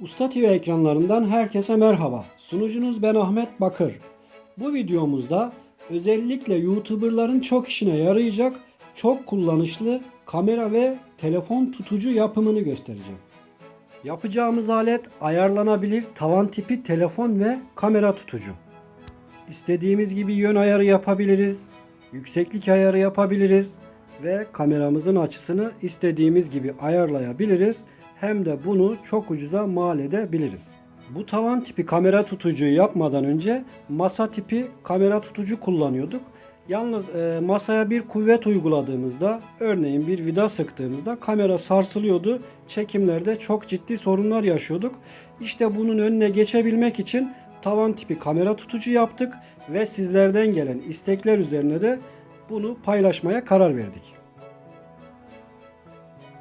Usta TV ekranlarından herkese merhaba. Sunucunuz ben Ahmet Bakır. Bu videomuzda özellikle YouTuber'ların çok işine yarayacak çok kullanışlı kamera ve telefon tutucu yapımını göstereceğim. Yapacağımız alet ayarlanabilir tavan tipi telefon ve kamera tutucu. İstediğimiz gibi yön ayarı yapabiliriz, yükseklik ayarı yapabiliriz ve kameramızın açısını istediğimiz gibi ayarlayabiliriz. Hem de bunu çok ucuza mal edebiliriz. Bu tavan tipi kamera tutucuyu yapmadan önce masa tipi kamera tutucu kullanıyorduk. Yalnız e, masaya bir kuvvet uyguladığımızda, örneğin bir vida sıktığımızda kamera sarsılıyordu. Çekimlerde çok ciddi sorunlar yaşıyorduk. İşte bunun önüne geçebilmek için tavan tipi kamera tutucu yaptık ve sizlerden gelen istekler üzerine de bunu paylaşmaya karar verdik.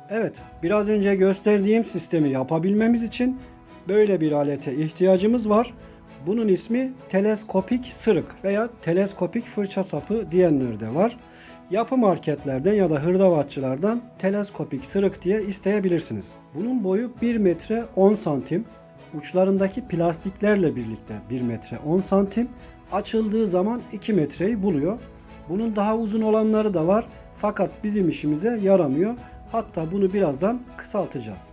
Evet, biraz önce gösterdiğim sistemi yapabilmemiz için böyle bir alete ihtiyacımız var. Bunun ismi teleskopik sırık veya teleskopik fırça sapı diyenler de var. Yapı marketlerden ya da hırdavatçılardan teleskopik sırık diye isteyebilirsiniz. Bunun boyu 1 metre 10 santim. Uçlarındaki plastiklerle birlikte 1 metre 10 santim. Açıldığı zaman 2 metreyi buluyor. Bunun daha uzun olanları da var. Fakat bizim işimize yaramıyor. Hatta bunu birazdan kısaltacağız.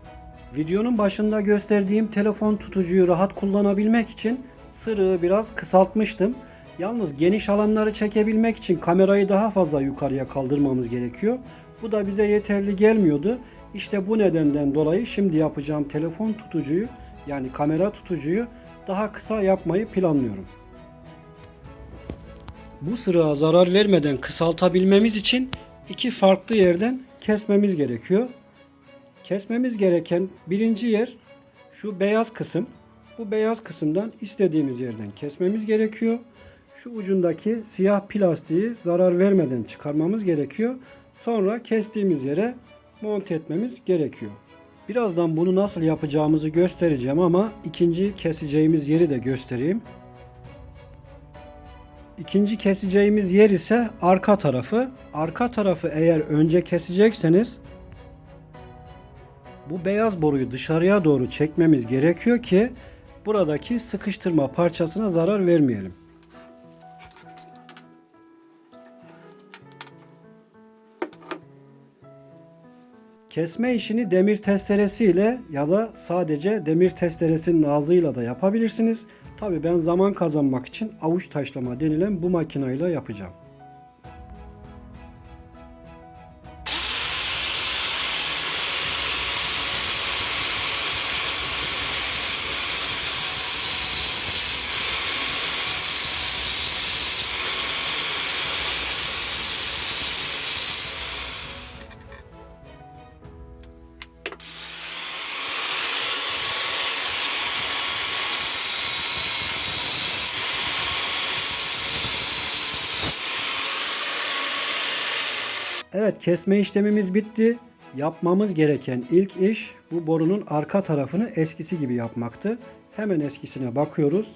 Videonun başında gösterdiğim telefon tutucuyu rahat kullanabilmek için sırığı biraz kısaltmıştım. Yalnız geniş alanları çekebilmek için kamerayı daha fazla yukarıya kaldırmamız gerekiyor. Bu da bize yeterli gelmiyordu. İşte bu nedenden dolayı şimdi yapacağım telefon tutucuyu yani kamera tutucuyu daha kısa yapmayı planlıyorum. Bu sırığa zarar vermeden kısaltabilmemiz için iki farklı yerden kesmemiz gerekiyor. Kesmemiz gereken birinci yer şu beyaz kısım. Bu beyaz kısımdan istediğimiz yerden kesmemiz gerekiyor. Şu ucundaki siyah plastiği zarar vermeden çıkarmamız gerekiyor. Sonra kestiğimiz yere monte etmemiz gerekiyor. Birazdan bunu nasıl yapacağımızı göstereceğim ama ikinci keseceğimiz yeri de göstereyim. İkinci keseceğimiz yer ise arka tarafı. Arka tarafı eğer önce kesecekseniz bu beyaz boruyu dışarıya doğru çekmemiz gerekiyor ki buradaki sıkıştırma parçasına zarar vermeyelim. Kesme işini demir testeresiyle ya da sadece demir testeresinin ağzıyla da yapabilirsiniz. Tabi ben zaman kazanmak için avuç taşlama denilen bu makinayla yapacağım. Evet kesme işlemimiz bitti. Yapmamız gereken ilk iş bu borunun arka tarafını eskisi gibi yapmaktı. Hemen eskisine bakıyoruz.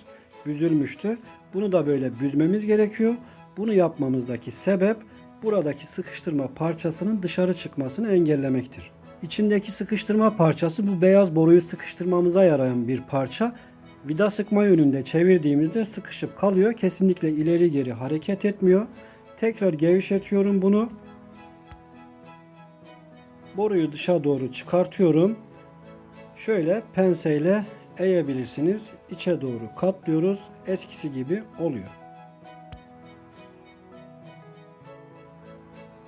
Büzülmüştü. Bunu da böyle büzmemiz gerekiyor. Bunu yapmamızdaki sebep buradaki sıkıştırma parçasının dışarı çıkmasını engellemektir. İçindeki sıkıştırma parçası bu beyaz boruyu sıkıştırmamıza yarayan bir parça. Vida sıkma yönünde çevirdiğimizde sıkışıp kalıyor. Kesinlikle ileri geri hareket etmiyor. Tekrar gevşetiyorum bunu. Boruyu dışa doğru çıkartıyorum. Şöyle penseyle eğebilirsiniz. İçe doğru katlıyoruz. Eskisi gibi oluyor.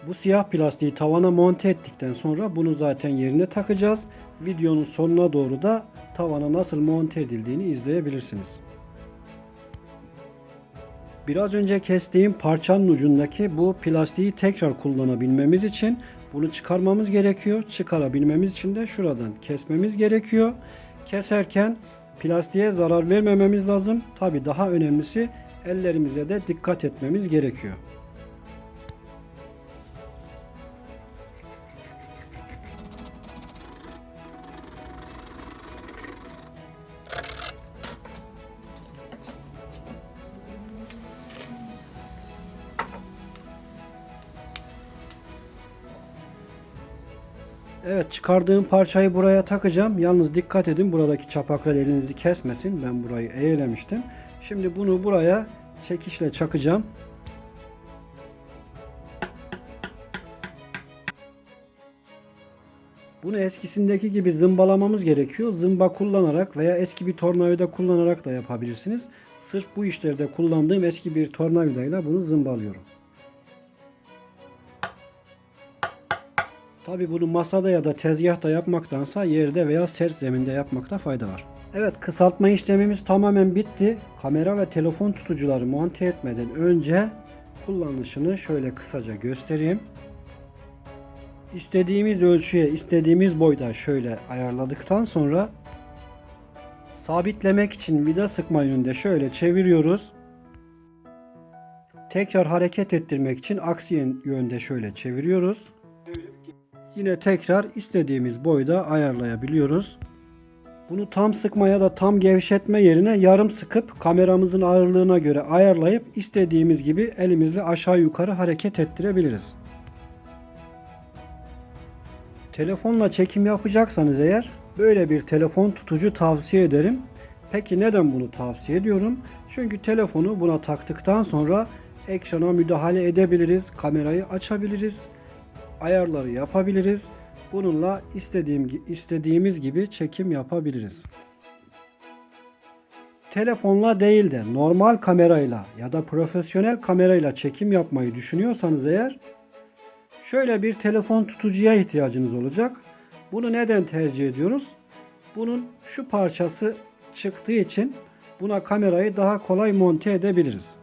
Bu siyah plastiği tavana monte ettikten sonra bunu zaten yerine takacağız. Videonun sonuna doğru da tavana nasıl monte edildiğini izleyebilirsiniz. Biraz önce kestiğim parçanın ucundaki bu plastiği tekrar kullanabilmemiz için bunu çıkarmamız gerekiyor. Çıkarabilmemiz için de şuradan kesmemiz gerekiyor. Keserken plastiğe zarar vermememiz lazım. Tabi daha önemlisi ellerimize de dikkat etmemiz gerekiyor. Evet çıkardığım parçayı buraya takacağım. Yalnız dikkat edin buradaki çapaklar elinizi kesmesin. Ben burayı eğlemiştim. Şimdi bunu buraya çekişle çakacağım. Bunu eskisindeki gibi zımbalamamız gerekiyor. Zımba kullanarak veya eski bir tornavida kullanarak da yapabilirsiniz. Sırf bu işlerde kullandığım eski bir tornavidayla bunu zımbalıyorum. Tabi bunu masada ya da tezgahta yapmaktansa yerde veya sert zeminde yapmakta fayda var. Evet kısaltma işlemimiz tamamen bitti. Kamera ve telefon tutucuları monte etmeden önce kullanışını şöyle kısaca göstereyim. İstediğimiz ölçüye, istediğimiz boyda şöyle ayarladıktan sonra sabitlemek için vida sıkma yönünde şöyle çeviriyoruz. Tekrar hareket ettirmek için aksi yönde şöyle çeviriyoruz. Yine tekrar istediğimiz boyda ayarlayabiliyoruz. Bunu tam sıkma ya da tam gevşetme yerine yarım sıkıp kameramızın ağırlığına göre ayarlayıp istediğimiz gibi elimizle aşağı yukarı hareket ettirebiliriz. Telefonla çekim yapacaksanız eğer böyle bir telefon tutucu tavsiye ederim. Peki neden bunu tavsiye ediyorum? Çünkü telefonu buna taktıktan sonra ekrana müdahale edebiliriz, kamerayı açabiliriz, ayarları yapabiliriz. Bununla istediğim istediğimiz gibi çekim yapabiliriz. Telefonla değil de normal kamerayla ya da profesyonel kamerayla çekim yapmayı düşünüyorsanız eğer şöyle bir telefon tutucuya ihtiyacınız olacak. Bunu neden tercih ediyoruz? Bunun şu parçası çıktığı için buna kamerayı daha kolay monte edebiliriz.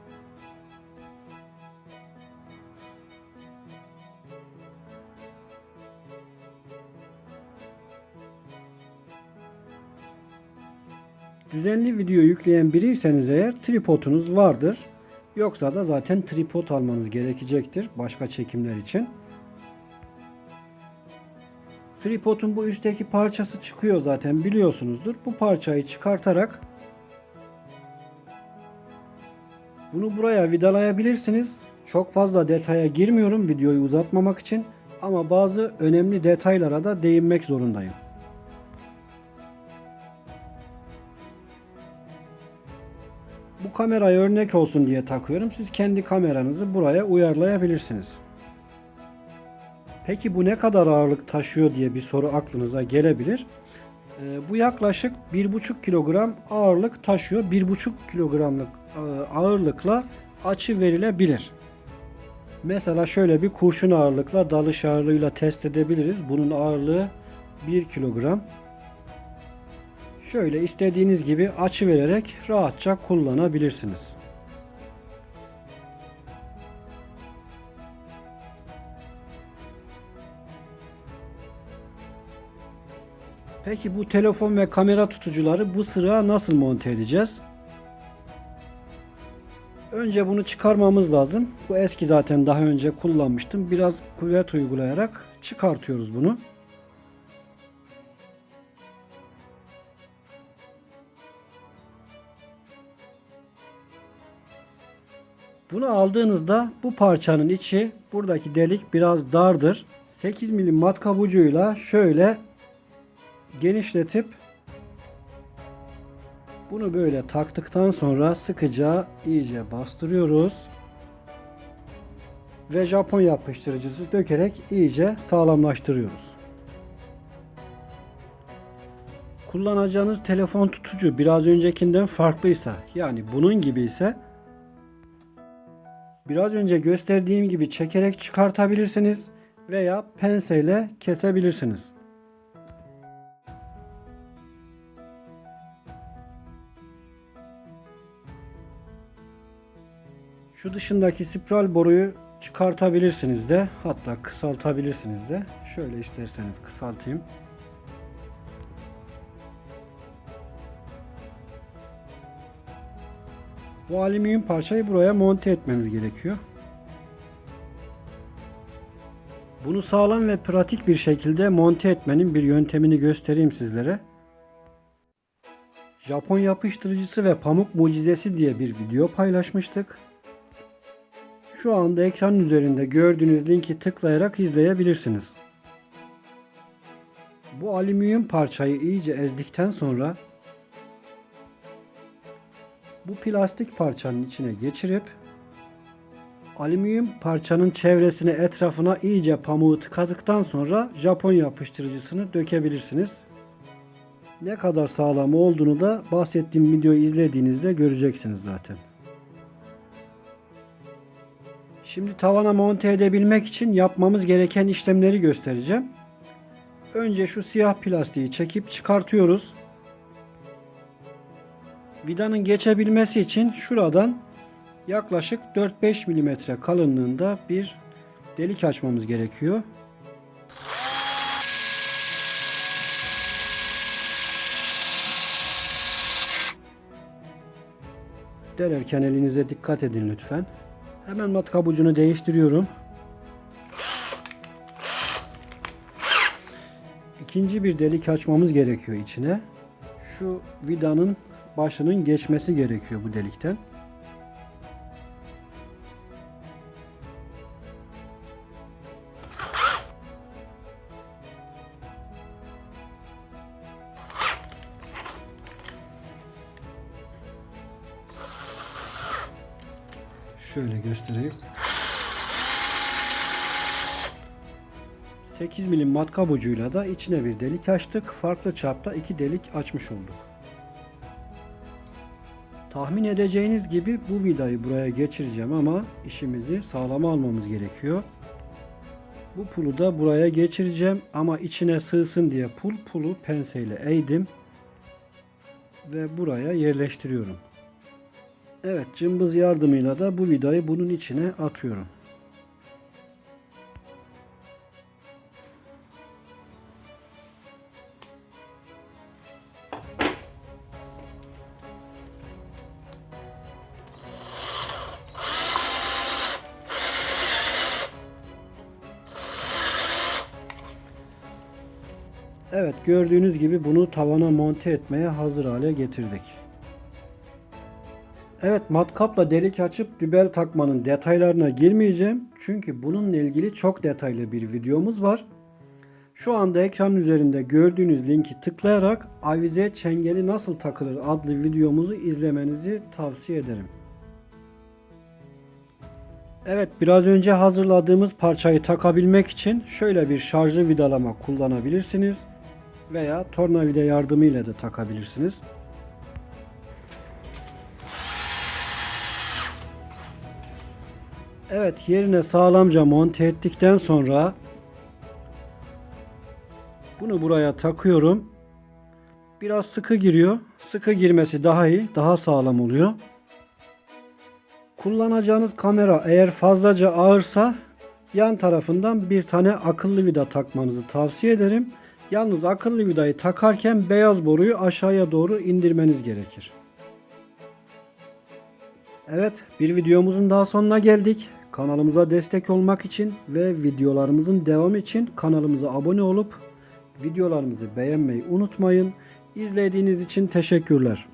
Düzenli video yükleyen biriyseniz eğer tripodunuz vardır. Yoksa da zaten tripod almanız gerekecektir başka çekimler için. Tripodun bu üstteki parçası çıkıyor zaten biliyorsunuzdur. Bu parçayı çıkartarak bunu buraya vidalayabilirsiniz. Çok fazla detaya girmiyorum videoyu uzatmamak için ama bazı önemli detaylara da değinmek zorundayım. Kameraya örnek olsun diye takıyorum. Siz kendi kameranızı buraya uyarlayabilirsiniz. Peki bu ne kadar ağırlık taşıyor diye bir soru aklınıza gelebilir. Ee, bu yaklaşık 1,5 kilogram ağırlık taşıyor. 1,5 kilogramlık e, ağırlıkla açı verilebilir. Mesela şöyle bir kurşun ağırlıkla dalış ağırlığıyla test edebiliriz. Bunun ağırlığı 1 kilogram. Şöyle istediğiniz gibi açı vererek rahatça kullanabilirsiniz. Peki bu telefon ve kamera tutucuları bu sıra nasıl monte edeceğiz? Önce bunu çıkarmamız lazım. Bu eski zaten daha önce kullanmıştım. Biraz kuvvet uygulayarak çıkartıyoruz bunu. Bunu aldığınızda bu parçanın içi buradaki delik biraz dardır. 8 milim matkap ucuyla şöyle genişletip bunu böyle taktıktan sonra sıkıca iyice bastırıyoruz. Ve Japon yapıştırıcısı dökerek iyice sağlamlaştırıyoruz. Kullanacağınız telefon tutucu biraz öncekinden farklıysa yani bunun gibi ise biraz önce gösterdiğim gibi çekerek çıkartabilirsiniz veya penseyle kesebilirsiniz. Şu dışındaki spiral boruyu çıkartabilirsiniz de hatta kısaltabilirsiniz de. Şöyle isterseniz kısaltayım. Bu alüminyum parçayı buraya monte etmemiz gerekiyor. Bunu sağlam ve pratik bir şekilde monte etmenin bir yöntemini göstereyim sizlere. Japon yapıştırıcısı ve pamuk mucizesi diye bir video paylaşmıştık. Şu anda ekranın üzerinde gördüğünüz linki tıklayarak izleyebilirsiniz. Bu alüminyum parçayı iyice ezdikten sonra bu plastik parçanın içine geçirip alüminyum parçanın çevresine etrafına iyice pamuğu tıkadıktan sonra Japon yapıştırıcısını dökebilirsiniz. Ne kadar sağlam olduğunu da bahsettiğim videoyu izlediğinizde göreceksiniz zaten. Şimdi tavana monte edebilmek için yapmamız gereken işlemleri göstereceğim. Önce şu siyah plastiği çekip çıkartıyoruz. Vidanın geçebilmesi için şuradan yaklaşık 4-5 mm kalınlığında bir delik açmamız gerekiyor. Delerken elinize dikkat edin lütfen. Hemen matkap ucunu değiştiriyorum. İkinci bir delik açmamız gerekiyor içine. Şu vidanın başının geçmesi gerekiyor bu delikten. Şöyle göstereyim. 8 milim matkap ucuyla da içine bir delik açtık. Farklı çapta iki delik açmış olduk. Tahmin edeceğiniz gibi bu vidayı buraya geçireceğim ama işimizi sağlama almamız gerekiyor. Bu pulu da buraya geçireceğim ama içine sığsın diye pul pulu penseyle eğdim ve buraya yerleştiriyorum. Evet cımbız yardımıyla da bu vidayı bunun içine atıyorum. Gördüğünüz gibi bunu tavana monte etmeye hazır hale getirdik. Evet matkapla delik açıp dübel takmanın detaylarına girmeyeceğim. Çünkü bununla ilgili çok detaylı bir videomuz var. Şu anda ekran üzerinde gördüğünüz linki tıklayarak avize çengeli nasıl takılır adlı videomuzu izlemenizi tavsiye ederim. Evet biraz önce hazırladığımız parçayı takabilmek için şöyle bir şarjlı vidalama kullanabilirsiniz veya tornavida yardımıyla da takabilirsiniz. Evet yerine sağlamca monte ettikten sonra bunu buraya takıyorum. Biraz sıkı giriyor. Sıkı girmesi daha iyi, daha sağlam oluyor. Kullanacağınız kamera eğer fazlaca ağırsa yan tarafından bir tane akıllı vida takmanızı tavsiye ederim. Yalnız akıllı vidayı takarken beyaz boruyu aşağıya doğru indirmeniz gerekir. Evet, bir videomuzun daha sonuna geldik. Kanalımıza destek olmak için ve videolarımızın devamı için kanalımıza abone olup videolarımızı beğenmeyi unutmayın. İzlediğiniz için teşekkürler.